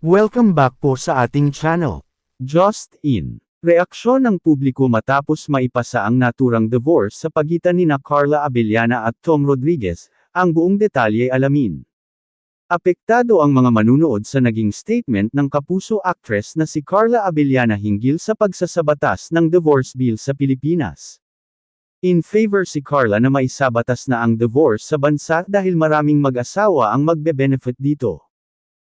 Welcome back po sa ating channel. Just in. Reaksyon ng publiko matapos maipasa ang naturang divorce sa pagitan ni na Carla Abellana at Tom Rodriguez, ang buong detalye alamin. Apektado ang mga manunood sa naging statement ng kapuso actress na si Carla Abellana hinggil sa pagsasabatas ng divorce bill sa Pilipinas. In favor si Carla na maisabatas na ang divorce sa bansa dahil maraming mag-asawa ang magbe-benefit dito.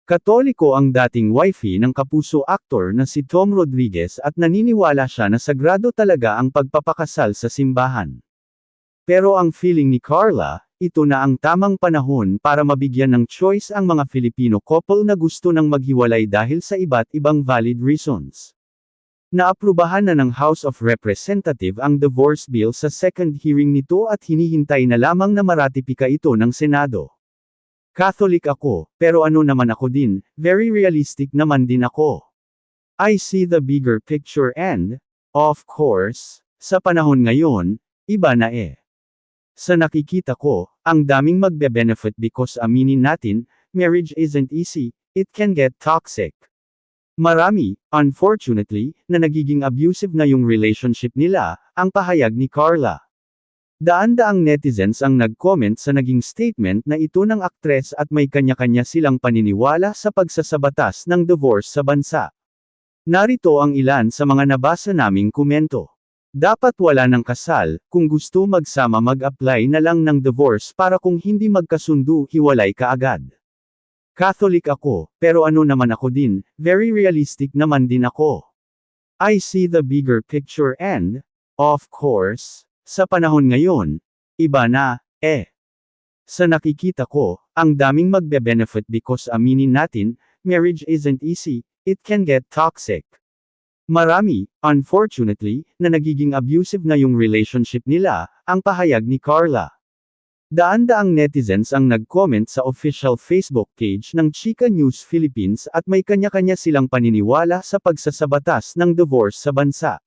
Katoliko ang dating wifey ng kapuso aktor na si Tom Rodriguez at naniniwala siya na sagrado talaga ang pagpapakasal sa simbahan. Pero ang feeling ni Carla, ito na ang tamang panahon para mabigyan ng choice ang mga Filipino couple na gusto ng maghiwalay dahil sa iba't ibang valid reasons. Naaprubahan na ng House of Representative ang divorce bill sa second hearing nito at hinihintay na lamang na maratipika ito ng Senado. Catholic ako, pero ano naman ako din, very realistic naman din ako. I see the bigger picture and, of course, sa panahon ngayon, iba na eh. Sa nakikita ko, ang daming magbe-benefit because aminin natin, marriage isn't easy, it can get toxic. Marami, unfortunately, na nagiging abusive na yung relationship nila, ang pahayag ni Carla. Daan-daang netizens ang nag-comment sa naging statement na ito ng aktres at may kanya-kanya silang paniniwala sa pagsasabatas ng divorce sa bansa. Narito ang ilan sa mga nabasa naming komento. Dapat wala ng kasal, kung gusto magsama mag-apply na lang ng divorce para kung hindi magkasundo hiwalay ka agad. Catholic ako, pero ano naman ako din, very realistic naman din ako. I see the bigger picture and, of course, sa panahon ngayon, iba na, eh. Sa nakikita ko, ang daming magbe-benefit because aminin natin, marriage isn't easy, it can get toxic. Marami, unfortunately, na nagiging abusive na yung relationship nila, ang pahayag ni Carla. Daan-daang netizens ang nag-comment sa official Facebook page ng Chika News Philippines at may kanya-kanya silang paniniwala sa pagsasabatas ng divorce sa bansa.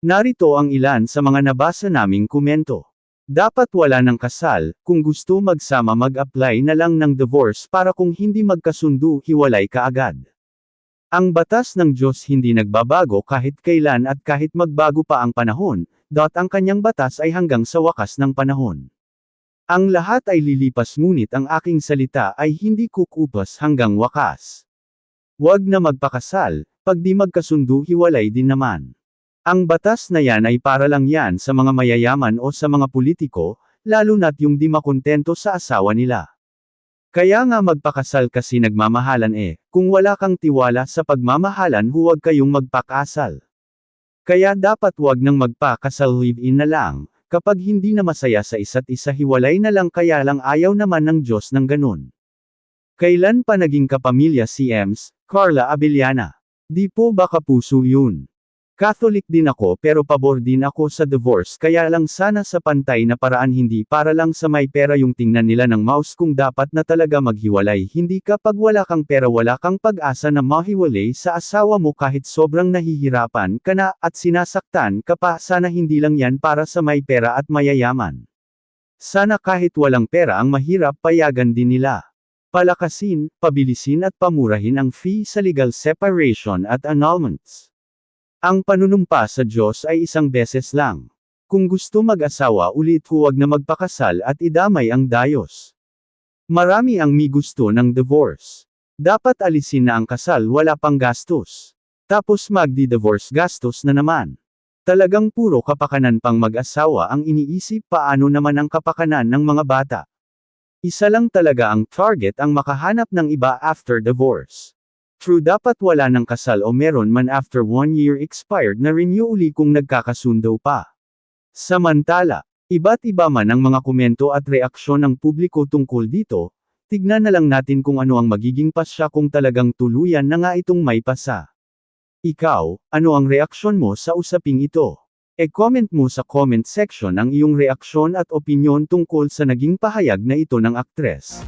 Narito ang ilan sa mga nabasa naming komento. Dapat wala ng kasal, kung gusto magsama mag-apply na lang ng divorce para kung hindi magkasundo hiwalay ka agad. Ang batas ng Diyos hindi nagbabago kahit kailan at kahit magbago pa ang panahon, dot ang kanyang batas ay hanggang sa wakas ng panahon. Ang lahat ay lilipas ngunit ang aking salita ay hindi kukupas hanggang wakas. Huwag na magpakasal, pag di magkasundo hiwalay din naman. Ang batas na yan ay para lang yan sa mga mayayaman o sa mga politiko, lalo na't yung di makontento sa asawa nila. Kaya nga magpakasal kasi nagmamahalan eh, kung wala kang tiwala sa pagmamahalan huwag kayong magpakasal. Kaya dapat wag nang magpakasal live-in na lang, kapag hindi na masaya sa isa't isa hiwalay na lang kaya lang ayaw naman ng Diyos ng ganun. Kailan pa naging kapamilya si Ems, Carla Abellana? Di po ba kapuso yun? Catholic din ako pero pabor din ako sa divorce kaya lang sana sa pantay na paraan hindi para lang sa may pera yung tingnan nila ng mouse kung dapat na talaga maghiwalay hindi kapag wala kang pera wala kang pag-asa na mahiwalay sa asawa mo kahit sobrang nahihirapan ka na at sinasaktan ka pa sana hindi lang yan para sa may pera at mayayaman. Sana kahit walang pera ang mahirap payagan din nila. Palakasin, pabilisin at pamurahin ang fee sa legal separation at annulments. Ang panunumpa sa Diyos ay isang beses lang. Kung gusto mag-asawa ulit huwag na magpakasal at idamay ang dayos. Marami ang mi gusto ng divorce. Dapat alisin na ang kasal wala pang gastos. Tapos magdi-divorce gastos na naman. Talagang puro kapakanan pang mag-asawa ang iniisip paano naman ang kapakanan ng mga bata. Isa lang talaga ang target ang makahanap ng iba after divorce. True dapat wala ng kasal o meron man after one year expired na renew uli kung nagkakasundo pa. Samantala, iba't iba man ang mga komento at reaksyon ng publiko tungkol dito, tignan na lang natin kung ano ang magiging pasya kung talagang tuluyan na nga itong may pasa. Ikaw, ano ang reaksyon mo sa usaping ito? E-comment mo sa comment section ang iyong reaksyon at opinyon tungkol sa naging pahayag na ito ng aktres.